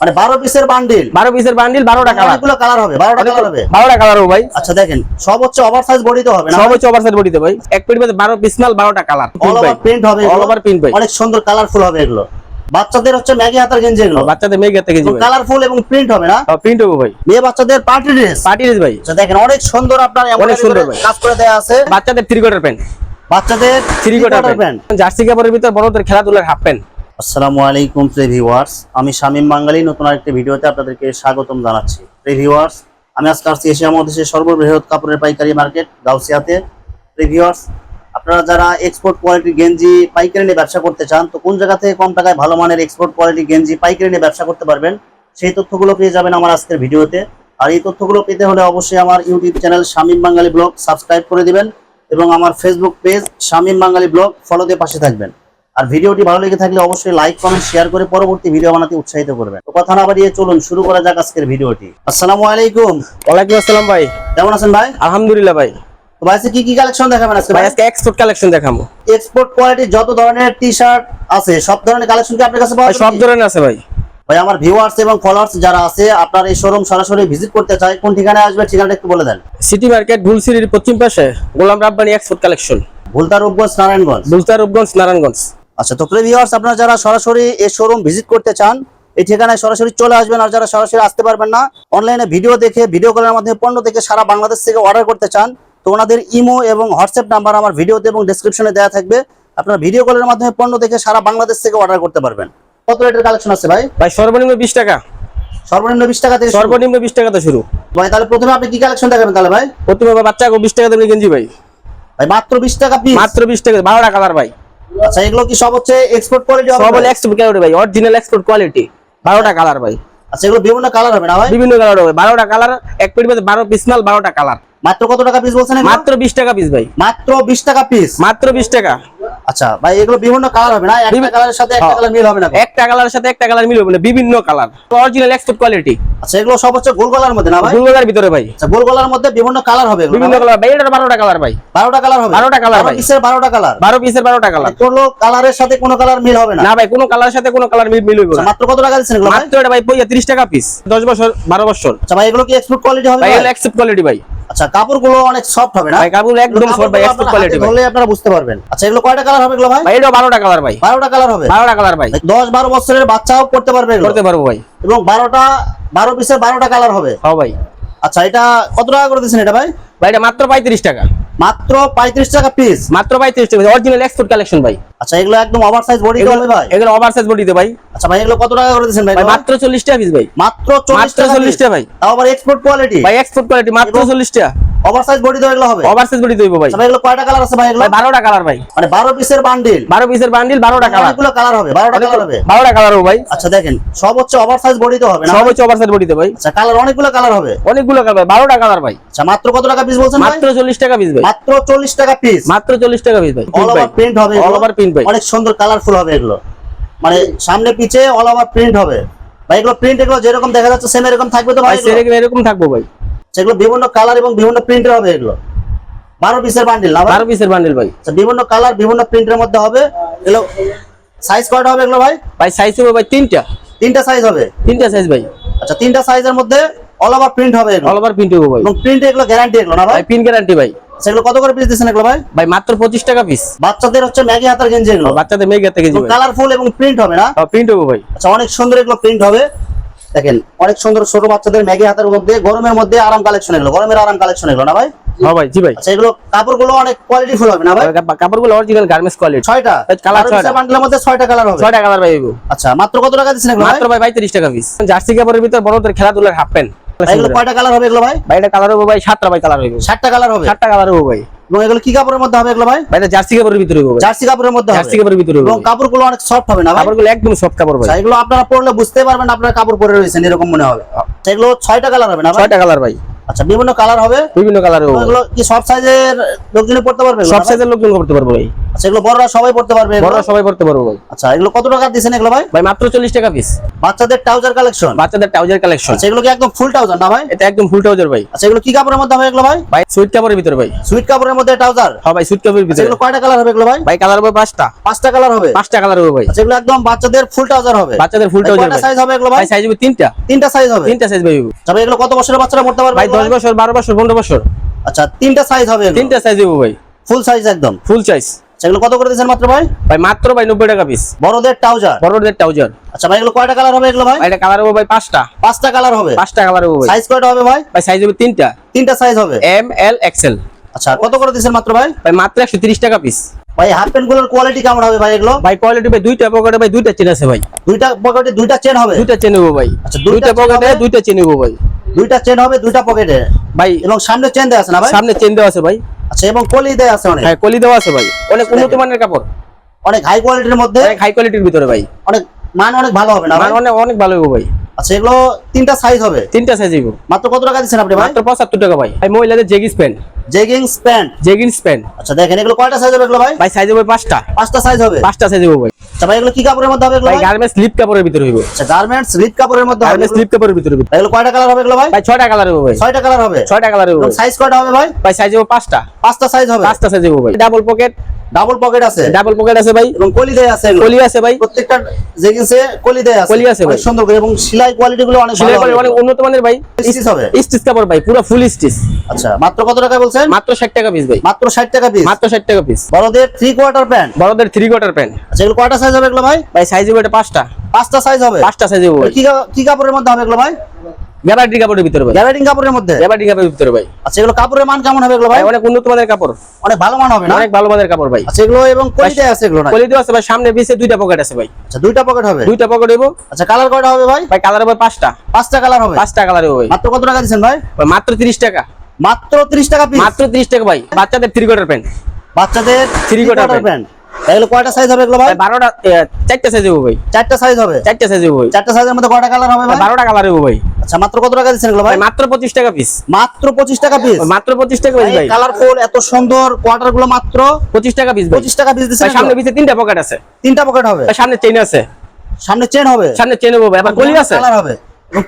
মানে বারো পিসের বান্ডিল বারো পিসের বান্ডিল বারোটা কালার অনেকগুলো কালার হবে বারোটা কালার হবে। বারোটা কালার হবে ভাই। আচ্ছা দেখেন বডিতে হবে না বডিতে ভাই। এক পেটি মধ্যে বারো পিস মাল বারোটা কালার অল ওভার প্রিন্ট হবে অল ওভার প্রিন্ট ভাই। অনেক সুন্দর কালারফুল হবে এগুলো। বাচ্চাদের হচ্ছে ম্যাগি হাতার গেঞ্জি এগুলো। বাচ্চাদের মেঘ থেকে যাবে কালারফুল এবং প্রিন্ট হবে না? প্রিন্ট হবে ভাই। মেয়ে বাচ্চাদের পার্টি ড্রেস পার্টি ড্রেস ভাই। আচ্ছা দেখেন অনেক সুন্দর আপনার অনেক সুন্দর কাজ করে দেয়া আছে। বাচ্চাদের থ্রি কোয়ার্টার প্যান্ট বাচ্চাদের থ্রি কোয়ার্টার প্যান্ট জার্সি কাপড়ের ভিতর বড়দের খেলাধুলার হাফ প্যান্ট আসসালামু আলাইকুম প্রিয় ভিউয়ার্স আমি শামীম বাঙালি নতুন আরেকটি ভিডিওতে আপনাদেরকে স্বাগতম জানাচ্ছি। প্রিয় ভিউয়ার্স আমি আজকে আসছি এশিয়া মহাদেশের সর্ববৃহৎ কাপড়ের পাইকারি মার্কেট, গাউসিয়াতে। প্রিয় ভিউয়ার্স আপনারা যারা এক্সপোর্ট কোয়ালিটি গেঞ্জি, পাইকারি নিয়ে ব্যবসা করতে চান, তো কোন জায়গা থেকে কম টাকায় ভালো মানের এক্সপোর্ট কোয়ালিটি গেঞ্জি, পাইকারি নিয়ে ব্যবসা করতে পারবেন, সেই তথ্যগুলো পেয়ে যাবেন আমার আজকের ভিডিওতে। আর এই তথ্যগুলো পেতে হলে অবশ্যই আমার YouTube channel Shamim Bangali blog subscribe করে দিবেন এবং আমার Facebook page Shamim Bangali blog follow দিয়ে পাশে থাকবেন। আর ভিডিওটি ভালো লেগে থাকলে অবশ্যই লাইক কমেন্ট শেয়ার করে পরবর্তী ভিডিও বানাতে উৎসাহিত করবেন। তো কথা না বাড়িয়ে চলুন শুরু করা যাক আজকের ভিডিওটি। আসসালামু আলাইকুম। ওয়ালাইকুম আসসালাম ভাই। কেমন আছেন ভাই? আলহামদুলিল্লাহ ভাই। তো ভাই আজকে কি কি কালেকশন দেখাবেন আজকে ভাই আজকে এক্সপোর্ট কালেকশন দেখাবো। এক্সপোর্ট কোয়ালিটির যত ধরনের টি শার্ট আছে সব ধরনের কালেকশন কি আপনার কাছে পাওয়া সব ধরনের আছে ভাই। ভাই আমার ভিউয়ার্স এবং ফলোয়ার্স যারা আছে আপনার এই শোরুম সরাসরি ভিজিট করতে চায় কোন ঠিকানায় আসবে ঠিকানাটা একটু বলে দেন। সিটি মার্কেট ভুলসিরির পশ্চিম পাশে গোলাম রাব্বানি এক্সপোর্ট কালেকশন ভুলতা রূপগঞ্জ নারায়ণগঞ্জ। বুলতা রূপগঞ্জ নারায়ণগঞ্জ। আচ্ছা তো প্রিয় ভিউয়ার্স আপনারা যারা সরাসরি এই শোরুম ভিজিট করতে চান এই ঠিকানায় সরাসরি চলে আসবেন আর যারা সরাসরি আসতে পারবেন না অনলাইনে ভিডিও দেখে ভিডিও কলের মাধ্যমে পণ্য দেখে সারা বাংলাদেশ থেকে অর্ডার করতে চান তো ওনাদের ইমো এবং হোয়াটসঅ্যাপ নাম্বার আমার ভিডিওতে এবং ডেসক্রিপশনে দেওয়া থাকবে। আপনারা ভিডিও কলের মাধ্যমে পণ্য দেখে সারা বাংলাদেশ থেকে অর্ডার করতে পারবেন। কত রেটের কালেকশন আছে ভাই? ভাই সর্বনিম্ন বিশ টাকা। সর্বনিম্ন বিশ টাকা থেকে। সর্বনিম্ন বিশ টাকাতে শুরু। ভাই তাহলে প্রথমে আপনি কি কালেকশন দেখাবেন তাহলে ভাই? প্রথমে বাচ্চা বিশ টাকা দেবেন গেঞ্জি ভাই। ভাই মাত্র বিশ টাকা পিস মাত্র বিশ টাকা বারোটা কালার ভাই। আচ্ছা এগুলো কি সব হচ্ছে এক্সপোর্ট কোয়ালিটি সব? হলো এক্সপোর্ট কোয়ালিটি ভাই অরিজিনাল এক্সপোর্ট কোয়ালিটি বারোটা কালার ভাই। আচ্ছা এগুলো বিভিন্ন কালার হবে না ভাই? বিভিন্ন কালার হবে। বারোটা কালার এক পিস মধ্যে বারো পিস মাল বারোটা কালার মাত্র কত টাকা পিস বলছেন? মাত্র বিশ টাকা পিস ভাই। মাত্র বিশ টাকা পিস মাত্র বিশ টাকা। আচ্ছা ভাই এগুলো বিভিন্ন কালার হবে না? একটা কালারের সাথে একটা হ্যাঁ। কালার মিল হবে না একটা কালারের সাথে একটা কালার মিলবে না বিভিন্ন কালার অরিজিনাল এক্সপোর্ট কোয়ালিটি আচ্ছা এগুলো সব হচ্ছে গোল গলার মধ্যে না ভাই? গুলগোলার ভিতরে ভাই। আচ্ছা গোল গলার মধ্যে বিভিন্ন কালার হবে এগুলো বিভিন্ন কালার ভাই? এটার বারোটা কালার ভাই। বারোটা কালার হবে? 12টা colour ভাই। পিসের বারোটা কালার বারো পিসের বারোটা কালার কোনো কালারের সাথে কোনো কালার মিল হবে না? না ভাই কোনো কালারের সাথে কোনো কালার মিল মিলবে আচ্ছা, না। মাত্র কত টাকা দিচ্ছেন এগুলো মাত্র এটা ভাই পয়সা তিরিশ টাকা পিস দশ বছর বারো বছর। আচ্ছা ভাই এগুলো কি এক্সপোর্ট কোয়ালিটি হবে ভাই? এগুলো এক্সপোর্ট কোয়ালিটি ভাই। আচ্ছা কাপড়গুলো অনেক সফট হবে না? ভাই কাপড় একদম সফট ভাই এক্সপোর্ট কোয়ালিটি ভাই। ধরলে আপনারা বুঝতে পারবেন। আচ্ছা এগুলো কয়টা কালার হবে এগুলো ভাই? ভাই এটা বারোটা কালার ভাই। বারোটা কালার হবে? বারোটা কালার ভাই। ভাই, দশ বারো বছরের বাচ্চাও করতে পারবে এগুলো। করতে পারব ভাই। এবং বারোটা বারো পিসের বারোটা কালার হবে। হ্যাঁ ভাই। আচ্ছা এটা কত টাকা করে দিচ্ছেন এটা ভাই? ভাই এটা মাত্র পঁয়ত্রিশ টাকা। মাত্র পঁয়ত্রিশ টাকা পিস মাত্র পঁয়ত্রিশ টাকা। অরিজিনাল এক্সপোর্ট কালেকশন ভাই। আচ্ছা এগুলো একদম ওভার সাইজ বডি হবে ভাই? এগুলো ওভার সাইজ বডিতে ভাই। আচ্ছা ভাই এগুলো কত টাকা করে দিবেন ভাই মাত্র চল্লিশ টাকা পিস ভাই। মাত্র চল্লিশ মাত্র টাকা চল্লিশ টাকা ভাই। তাও আবার এক্সপোর্ট কোয়ালিটি ভাই এক্সপোর্ট কোয়ালিটি মাত্র এবং- চল্লিশ টাকা। ওভার সাইজ বডি তো এগুলো হবে। ওভার সাইজ বডি দেবো ভাই। ভাই এগুলো কয়টা কালার আছে ভাই এগুলো? ভাই বারোটা কালার ভাই। মানে বারো পিসের বান্ডিল বারো পিসের বান্ডিল বারোটা কালার অনেকগুলো কালার হবে বারোটা কালার হবে। বারোটা কালার হবে ভাই। আচ্ছা দেখেন সব হচ্ছে ওভার সাইজ বডি তো হবে না? সব হচ্ছে ওভার সাইজ বডিতে ভাই। আচ্ছা কালার অনেকগুলো কালার হবে। অনেকগুলো কালার বারোটা কালার ভাই। আচ্ছা মাত্র কত টাকা পিস বলছেন মাত্র চল্লিশ টাকা পিস ভাই। মাত্র চল্লিশ টাকা পিস মাত্র চল্লিশ টাকা পিস ভাই। অল ওভার প্রিন্ট হবে অল ওভার প্রিন্ট ভাই। অনেক সুন্দর কালারফুল হবে এগুলো। মানে সামনে পিছে অল ওভার প্রিন্ট হবে। ভাই এগুলো প্রিন্ট এগুলো যেরকম দেখা যাচ্ছে সেম এরকম থাকবে তো ভাই ভাই সেরকম এরকম থাকব ভাই। সেগুলো বিভিন্ন কালার এবং বিভিন্ন প্রিন্টের হবে এগুলো। বারো পিসের বান্ডিল না বারো পিসের বান্ডিল ভাই। আচ্ছা, বিভিন্ন কালার বিভিন্ন প্রিন্টের মধ্যে হবে। এগুলো সাইজ কয়টা হবে এগুলো ভাই? ভাই সাইজ হবে ভাই তিনটা। তিনটা সাইজ হবে? তিনটা সাইজ ভাই। আচ্ছা তিনটা সাইজের মধ্যে অল ওভার প্রিন্ট হবে এগুলো। অল ওভার প্রিন্ট হবে ভাই। এবং প্রিন্ট এগুলো গ্যারান্টি এগুলো না ভাই? প্রিন্ট গ্যারান্টি ভাই। সেগুলো কত করে পিস দিচ্ছেন এগুলো ভাই? ভাই মাত্র পঁচিশ টাকা পিস বাচ্চাদের হচ্ছে ম্যাগি হাতার গেঞ্জি এগুলো। বাচ্চাদের মেঘ থেকে যাবে কালারফুল এবং প্রিন্ট হবে না? প্রিন্ট হবে ভাই। আচ্ছা অনেক সুন্দর এগুলো প্রিন্ট হবে। দেখেন অনেক সুন্দর ছোট বাচ্চাদের ম্যাগি হাতের মধ্যে গরমের মধ্যে আরাম কালেকশন এগুলো গরমের আরাম কালেকশন এগুলো না ভাই? হ্যাঁ ভাই জি ভাই। আচ্ছা এগুলো কাপড়গুলো অনেক কোয়ালিটি ফুল হবে না ভাই? কাপ- কাপড়গুলো অরিজিনাল গার্মেন্টস কোয়ালিটি ছয়টা? কালার ছয়টা। বান্ডেলের মধ্যে ছয়টা কালার হবে? ছয়টা কালার ভাই আচ্ছা মাত্র কত টাকা দিচ্ছেন এগুলো মাত্র ভাই পঁয়ত্রিশ টাকা পিস জার্সি কাপড়ের ভিতর বড়দের খেলাধুলার হাফ প্যান্ট এগুলো কয়টা কালার হবে এগুলো ভাই? ভাই এটা কালার হবে ভাই সাতটা ভাই কালার হবে। সাতটা কালার হবে? সাতটা কালার হবে ভাই। এবং এগুলো কি কাপড়ের মধ্যে হবে এগুলো ভাই? ভাই জার্সি কাপড়ের ভিতরে হবে জার্সি কাপড়ের মধ্যে হবে। জার্সি কাপড়ের ভিতরে হবে। এবং কাপড়গুলো অনেক সফট হবে না ভাই? কাপড়গুলো একদম সফট কাপড় ভাই। আচ্ছা, এগুলো আপনারা পরলে বুঝতে পারবেন আপনারা কাপড় পরে রয়েছেন এরকম মনে হবে। সেগুলো এগুলো ছয়টা কালার হবে না ছয়টা কালার ভাই। আচ্ছা বিভিন্ন কালার হবে? বিভিন্ন কালার এগুলো কি সব সাইজের লোকজনই পড়তে পারবে সব সাইজের লোকজন করতে পারব ভাই। আচ্ছা এগুলো বড়রা সবাই পড়তে পারবে বড়রা সবাই পড়তে পারব ভাই। আচ্ছা এগুলো কত টাকা দিচ্ছেন এগুলো ভাই? ভাই মাত্র চল্লিশ টাকা পিস বাচ্চাদের ট্রাউজার কালেকশন বাচ্চাদের ট্রাউজার কালেকশন আচ্ছা এগুলো কি একদম ফুল ট্রাউজার না ভাই? এটা একদম ফুল ট্রাউজার ভাই। আচ্ছা এগুলো কি কাপড়ের মধ্যে হবে এগুলো ভাই? ভাই সুইট কাপড়ের ভিতরে ভাই। সুইট কাপড়ের মধ্যে ট্রাউজার হ্যাঁ ভাই সুইট কাপড়ের আচ্ছা ভিতরে। এগুলো কয়টা কালার হবে এগুলো ভাই? ভাই কালার হবে পাঁচটা। পাঁচটা কালার হবে? পাঁচটা কালার হবে ভাই। আচ্ছা এগুলো একদম বাচ্চাদের ফুল ট্রাউজার হবে। বাচ্চাদের ফুল ট্রাউজার ভাই সাইজ হবে। এগুলো ভাই? সাইজ হবে তিনটা। তিনটা সাইজ হবে? তিনটা সাইজ ভাই। তবে এগুলো কত বছরের বাচ্চারা পড়তে পারবে? ভাই দশ বছর বারো বছর পনেরো বছর। আচ্ছা তিনটা সাইজ হবে তিনটা সাইজ হবে ভাই। ফুল সাইজ একদম? ফুল সাইজ আচ্ছা এগুলো কত করে দিচ্ছেন মাত্র ভাই? ভাই মাত্র ভাই নব্বই টাকা পিস বড়দের ট্রাউজার বড়দের ট্রাউজার আচ্ছা ভাই এগুলো কয়টা কালার হবে এগুলো ভাই? এটা কালার হবে ভাই পাঁচটা। পাঁচটা কালার হবে? পাঁচটা কালার হবে সাইজ কয়টা হবে ভাই? ভাই সাইজ হবে তিনটা। তিনটা সাইজ হবে? এম এল এক্সেল আচ্ছা কত করে দিচ্ছেন মাত্র ভাই? ভাই মাত্র একশো তিরিশ টাকা পিস ভাই হাফ প্যান্টগুলোর কোয়ালিটি কেমন হবে ভাই এগুলো? ভাই কোয়ালিটি ভাই দুইটা পকেটে ভাই দুইটা চেন আছে ভাই। দুইটা পকেটে দুইটা চেন হবে? দুইটা চেন নেব ভাই। আচ্ছা, দুইটা পকেটে? দুইটা চেন নেব ভাই। দুইটা চেন হবে দুইটা পকেটে ভাই এবং সামনে চেন দেওয়া আছে না ভাই? সামনে চেন দেওয়া আছে ভাই। আচ্ছা এবং কলি দেওয়া আছে অনেক? হ্যাঁ কলি দেওয়া আছে ভাই। অনেক উন্নত মানের কাপড়। অনেক হাই কোয়ালিটির মধ্যে? অনেক হাই কোয়ালিটির ভিতরে ভাই। অনেক মান অনেক ভালো হবে না মান অনেক অনেক ভালো হবে ভাই। আচ্ছা এগুলো তিনটা সাইজ হবে? তিনটা সাইজ মাত্র কত টাকা দিচ্ছেন আপনি ভাই? মাত্র পঁচাত্তর টাকা ভাই। ভাই মহিলাদের jeggings pant jeggings pant jeggings pant আচ্ছা দেখেন এগুলো কয়টা সাইজ হবে এগুলো ভাই? ভাই সাইজ হবে পাঁচটা। পাঁচটা সাইজ হবে? পাঁচটা সাইজ হবে ভাই। আচ্ছা ভাই এগুলো কি কাপড়ের মধ্যে হবে এগুলো ভাই গার্মেন্টস স্লিপ কাপড়ের ভিতরে হইব। আচ্ছা গার্মেন্টস স্লিপ কাপড়ের মধ্যে হবে স্লিপ কাপড়ের ভিতরে হইব। এগুলো কয়টা কালার হবে এগুলো ভাই? ভাই ছয়টা কালার হবে ভাই। ছয়টা কালার হবে? ছয়টা কালার হবে। সাইজ কয়টা হবে ভাই? ভাই সাইজ হবে পাঁচটা। পাঁচটা সাইজ হবে? পাঁচটা সাইজ হবে ভাই। ডাবল পকেট ডাবল পকেট আছে। ডাবল পকেট আছে ভাই। এবং কলি দেয়া আছে কলি আছে ভাই। প্রত্যেকটা জেগিংসে কলি দেয়া আছে। কলি আছে ভাই। সুন্দর করে। এবং সেলাই কোয়ালিটি গুলো অনেক সেলাই ভালো অনেক উন্নত মানের ভাই। Stitch হবে? স্টিচ কাপড় ভাই পুরো ফুল স্টিচ আচ্ছা মাত্র কত টাকা বলছেন? মাত্র ষাট টাকা পিস ভাই। মাত্র ষাট টাকা পিস মাত্র ষাট টাকা পিস বড়দের থ্রি কোয়ার্টার প্যান্ট বড়দের থ্রি কোয়ার্টার প্যান্ট আচ্ছা এগুলো কয়টা সাইজ হবে এগুলো ভাই? ভাই সাইজ হবে এটা পাঁচটা। পাঁচটা সাইজ হবে। পাঁচটা সাইজ হবে। কি কি কাপড়ের মধ্যে হবে এগুলো ভাই? গ্যাবার্ডি কাপড়ের ভিতরে ভাই। গ্যারান্টিং কাপড়ের মধ্যে? কাপড়ের ভিতরে ভাই। আচ্ছা এগুলো কাপড়ের মান কেমন হবে এগুলো ভাই? অনেক উন্নত মানের কাপড়। অনেক ভালো মান হবে না? অনেক ভালো মানের কাপড় ভাই। আচ্ছা এগুলো এবং দেয়া আছে এগুলো না দেওয়া আছে ভাই সামনে পিছে দুইটা পকেট আছে ভাই। আচ্ছা দুইটা পকেট হবে? দুইটা পকেট হইব। আচ্ছা কালার কয়টা হবে ভাই? ভাই কালার হবে পাঁচটা। পাঁচটা কালার হবে? পাঁচটা কালার হবে ভাই। মাত্র কত টাকা দিচ্ছেন ভাই? মাত্র তিরিশ টাকা। মাত্র 30 টাকা পিস মাত্র তিরিশ টাকা ভাই। বাচ্চাদের থ্রি কোয়ার্টার প্যান্ট বাচ্চাদের Three quarter প্যান্ট এগুলো কয়টা সাইজ হবে এগুলো ভাই? ভাই বারোটা এ, চারটা সাইজ হবে ভাই। চারটা সাইজ হবে? চারটা সাইজ হবে চারটা সাইজের মধ্যে কয়টা কালার হবে ভাই? বারোটা কালার হবে ভাই। আচ্ছা মাত্র কত টাকা দিচ্ছেন এগুলো ভাই? মাত্র পঁচিশ টাকা পিস মাত্র 25 টাকা পিস মাত্র পঁচিশ টাকা পিস ভাই কালারফুল এত সুন্দর কোয়ার্টারগুলো মাত্র পঁচিশ টাকা পিস ভাই। 25 টাকা পিস দিচ্ছেন সামনে পিছে তিনটা পকেট আছে। তিনটা পকেট হবে? সামনে চেইন আছে। সামনে চেন হবে? সামনে চেইন হবে আবার কলি আছে? কালার হবে।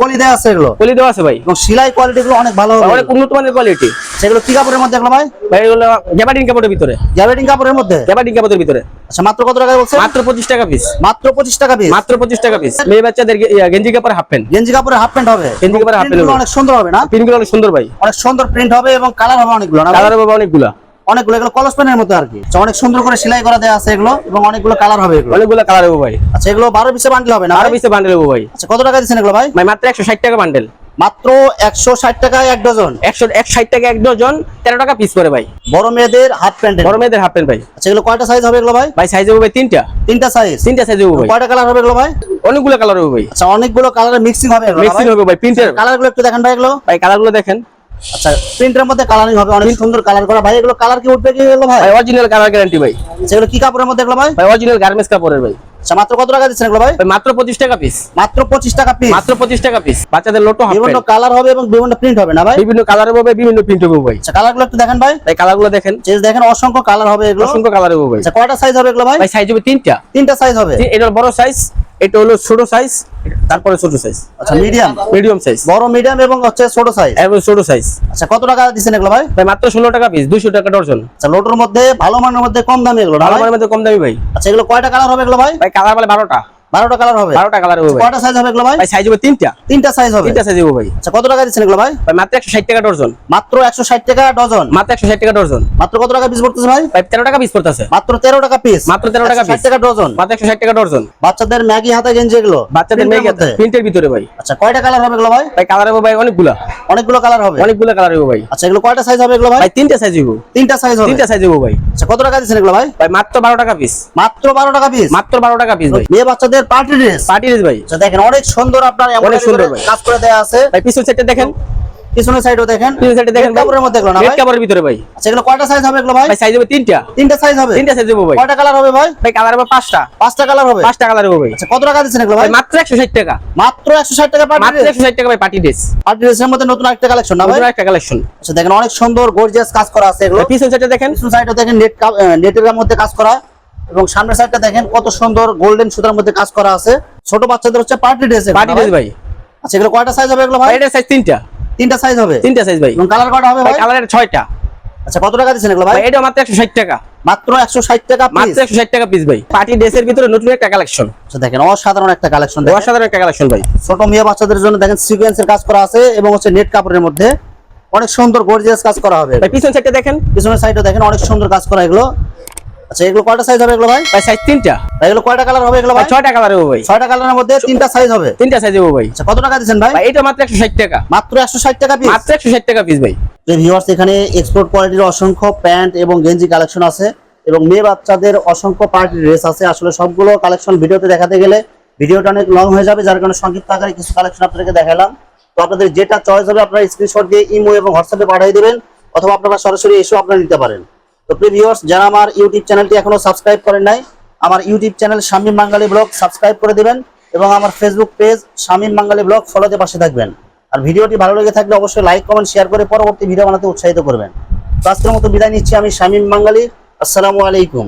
কলি দেয়া আছে এগুলো? কলি দেওয়া আছে ভাই। এবং সেলাই কোয়ালিটি গুলো অনেক ভালো হবে। অনেক উন্নত মানের কোয়ালিটি সেগুলো কি কাপড়ের মধ্যে এগুলো ভাই? ভাই এগুলো গ্যাবার্ডিন কাপড়ের ভিতরে। গ্যাবার্ডিং কাপড়ের মধ্যে? গ্যাবার্ডিন কাপড়ের ভিতরে। আচ্ছা মাত্র কত টাকা বলছেন? মাত্র পঁচিশ টাকা পিস মাত্র 25 টাকা পিস মাত্র পঁচিশ টাকা পিস মেয়ে বাচ্চাদের গেঞ্জি কাপড় হাফ প্যান্ট গেঞ্জি কাপড়ের হাফ প্যান্ট হবে। গেঞ্জি গুলো হবে। অনেক সুন্দর হবে না? প্রিন্টগুলো অনেক সুন্দর ভাই। অনেক সুন্দর প্রিন্ট হবে এবং কালার হবে অনেকগুলো না কালার হবে অনেকগুলা। অনেকগুলো এগুলো কলস প্যানের মতো আর কি। আচ্ছা, অনেক সুন্দর করে সেলাই করা দেওয়া আছে এগুলো এবং অনেকগুলো কালার হবে এগুলো। অনেকগুলো কালার হবে ভাই। আচ্ছা এগুলো বারো পিসে বান্ডিল হবে না ভাই? পিসে বান্ডেল হবে ভাই। আচ্ছা কত টাকা দিচ্ছেন এগুলো ভাই? ভাই মাত্র একশো ষাট টাকা বান্ডেল মাত্র একশো ষাট টাকায় এক ডজন। একশো এক ষাট টাকা এক ডজন তেরো টাকা পিস করে ভাই। বড় মেয়েদের হাফ প্যান্ট বড় মেয়েদের হাফ প্যান্ট ভাই। আচ্ছা এগুলো কয়টা সাইজ হবে এগুলো ভাই? ভাই সাইজ হবে ভাই তিনটা। তিনটা সাইজ তিনটা সাইজ হবে কয়টা কালার হবে এগুলো ভাই? অনেকগুলো কালার হবে ভাই। আচ্ছা অনেকগুলো কালারের মিক্সিং হবে মিক্সিং হবে ভাই প্রিন্টের কালারগুলো একটু দেখেন ভাই এগুলো। ভাই কালারগুলো দেখেন। আচ্ছা প্রিন্টের মধ্যে কালারিং হবে অনেক সুন্দর কালার করা। ভাই এগুলো কালার কি উঠবে কি এগুলো ভাই? ভাই অরিজিনাল কালার গ্যারান্টি ভাই। কি কাপড়ের মধ্যে এগুলো ভাই? ভাই অরিজিনাল গার্মেন্টস কাপড়ের ভাই। মাত্র কত টাকা দিচ্ছেন এগুলো ভাই? ভাই মাত্র পঁচিশ টাকা পিস মাত্র পঁচিশ টাকা পিস মাত্র পঁচিশ টাকা পিস বাচ্চাদের লোটো বিভিন্ন কালার হবে এবং বিভিন্ন প্রিন্ট হবে না ভাই? বিভিন্ন কালার হবে বিভিন্ন প্রিন্ট হবে ভাই। আচ্ছা কালারগুলো একটু দেখেন ভাই। ভাই কালারগুলো দেখেন দেখেন অসংখ্য কালার হবে এগুলো। অসংখ্য কালার হবে ভাই। আচ্ছা কয়টা সাইজ হবে এগুলো ভাই? ভাই সাইজ হবে তিনটা। তিনটা সাইজ হবে। এটা বড় সাইজ এটা হলো ছোট সাইজ তারপরে ছোট সাইজ আচ্ছা মিডিয়াম মিডিয়াম সাইজ বড় মিডিয়াম এবং হচ্ছে ছোট সাইজ এবং ছোট সাইজ আচ্ছা কত টাকা দিচ্ছেন এগুলো ভাই? ভাই মাত্র ষোলো টাকা পিস দুইশো টাকা ডজন। আচ্ছা লোটোর মধ্যে ভালো মানের মধ্যে কম দামি এগুলো ভালো? মানের মধ্যে কম দামি ভাই। আচ্ছা এগুলো কয়টা কালার হবে এগুলো ভাই? ভাই কালার বলে বারোটা। বারোটা কালার হবে। বারোটা কালার হবে কয়টা সাইজ হবে এগুলো ভাই? ভাই সাইজ হবে তিনটা। তিনটা সাইজ হবে। তিনটা সাইজ হবে ভাই আচ্ছা কত টাকা দিচ্ছেন এগুলো ভাই? ভাই মাত্র একশো ষাট টাকা ডর্জন মাত্র একশো ষাট টাকা ডজন? মাত্র একশো ষাট টাকা ডর্জন মাত্র কত টাকা পিস পড়তেছে ভাই? ভাই তেরো টাকা পিস পড়তেছে। মাত্র তেরো টাকা পিস মাত্র 13 টাকা 160 piece। টাকা ডজন। মাত্র একশো ষাট টাকা ডর্জন বাচ্চাদের ম্যাগি হাতা গেঞ্জি এগুলো। বাচ্চাদের Print এর মেয়ে মধ্যে। প্রিন্টের ভিতরে ভাই। আচ্ছা কয়টা কালার হবে এগুলো ভাই? ভাই কালার হবে ভাই অনেকগুলা। অনেকগুলো কালার হবে। অনেকগুলো কালার হবে ভাই। আচ্ছা এগুলো কয়টা সাইজ হবে এগুলো ভাই? ভাই তিনটা সাইজ হবে তিনটা সাইজ হবে। তিনটা সাইজ হবে ভাই। আচ্ছা কত টাকা দিচ্ছেন এগুলো ভাই? ভাই মাত্র বারো টাকা পিস মাত্র বারো টাকা পিস মাত্র বারো টাকা পিস ভাই মেয়ে বাচ্চাদের পার্টি ড্রেস পার্টি ড্রেস ভাই। আচ্ছা দেখেন অনেক সুন্দর আপনার অনেক সুন্দর ভাই। কাজ করে আছে। ভাই পিছন সেটটা দেখেন। পিছনের সাইডও দেখেন। পিছনের এ দেখেন কাপড়ের মধ্যে এগুলো না ভাই? কাপড়ের ভিতরে ভাই। আচ্ছা এগুলো কয়টা সাইজ হবে এগুলো ভাই? ভাই সাইজ হবে তিনটা। তিনটা সাইজ হবে? তিনটা সাইজ দেবো ভাই। কয়টা কালার হবে ভাই? ভাই কালার হবে পাঁচটা। পাঁচটা কালার হবে? পাঁচটা কালার হবে আচ্ছা কত টাকা দিচ্ছেন এগুলো ভাই মাত্র একশো ষাট টাকা। মাত্র একশো ষাট টাকা পার্টি মাত্র ড্রেস একশো ষাট টাকা ভাই পার্টি ড্রেস পার্টি ড্রেসের মধ্যে নতুন একটা কালেকশন না ভাই? নতুন একটা কালেকশন আচ্ছা দেখেন অনেক সুন্দর গর্জিয়াস কাজ করা আছে এগুলো। পিছন সাইডে দেখেন। পিছন সাইডে দেখেন নেট নেটের মধ্যে কাজ করা। এবং সামনের সাইডটা দেখেন কত সুন্দর গোল্ডেন সুতার মধ্যে কাজ করা আছে। ছোট বাচ্চাদের হচ্ছে পার্টি ড্রেস পার্টি ড্রেস ভাই। আচ্ছা এগুলো কয়টা সাইজ হবে এগুলো ভাই? এটার সাইজ তিনটা। তিনটা সাইজ হবে? তিনটা সাইজ ভাই। এবং কালার কয়টা হবে ভাই কালারের ছয়টা। আচ্ছা কত টাকা দিচ্ছেন এগুলো ভাই? এটা মাত্র একশো ষাট টাকা। মাত্র একশো ষাট টাকা মাত্র পিস একশো ষাট টাকা পিস ভাই। পার্টি ড্রেসের ভিতরে নতুন একটা কালেকশন আচ্ছা দেখেন অসাধারণ একটা কালেকশন অসাধারণ একটা কালেকশন ভাই। ছোট মেয়ে বাচ্চাদের জন্য দেখেন সিকোয়েন্সের কাজ করা আছে এবং হচ্ছে নেট কাপড়ের মধ্যে। অনেক সুন্দর গর্জিয়াস কাজ করা হবে। ভাই পিছন সাইডে দেখেন। পিছনের সাইডে দেখেন অনেক সুন্দর কাজ করা এগুলো। আচ্ছা এগুলো কয়টা সাইজ হবে এগুলো ভাই? ভাই সাইজ তিনটা। ভাই এগুলো কয়টা কালার হবে এগুলো ভাই? ছয়টা কালার হবে ভাই। ছয়টা কালারের মধ্যে তিনটা সাইজ হবে? তিনটা সাইজ হবে ভাই। আচ্ছা কত টাকা দিচ্ছেন ভাই? ভাই এটা মাত্র একশো ষাট টাকা। মাত্র একশো ষাট টাকা পিস মাত্র একশো ষাট টাকা পিস ভাই। যে ভিউয়ার্স এখানে এক্সপোর্ট কোয়ালিটির অসংখ্য প্যান্ট এবং গেঞ্জি কালেকশন আছে এবং মেয়ে বাচ্চাদের অসংখ্য পার্টি ড্রেস আছে। আসলে সবগুলো কালেকশন ভিডিওতে দেখাতে গেলে ভিডিওটা অনেক লং হয়ে যাবে যার কারণে সংক্ষিপ্ত আকারে কিছু কালেকশন আপনাদেরকে দেখালাম। তো আপনাদের যেটা চয়েস হবে আপনারা স্ক্রিনশট দিয়ে ইমো এবং হোয়াটসঅ্যাপে পাঠিয়ে দিবেন অথবা আপনারা সরাসরি এসেও আপনারা নিতে পারেন। তো প্রিয় ভিউয়ার্স যারা আমার ইউটিউব চ্যানেলটি এখনও সাবস্ক্রাইব করেন নাই, আমার YouTube channel Shamim Bangali blog subscribe করে দেবেন এবং আমার Facebook page Shamim Bangali blog ফলোতে পাশে থাকবেন। আর ভিডিওটি ভালো লেগে থাকলে অবশ্যই লাইক কমেন্ট শেয়ার করে পরবর্তী ভিডিও বানাতে উৎসাহিত করবেন। তো আজকের মতো বিদায় নিচ্ছি আমি শামীম বাঙালি আসসালামু আলাইকুম।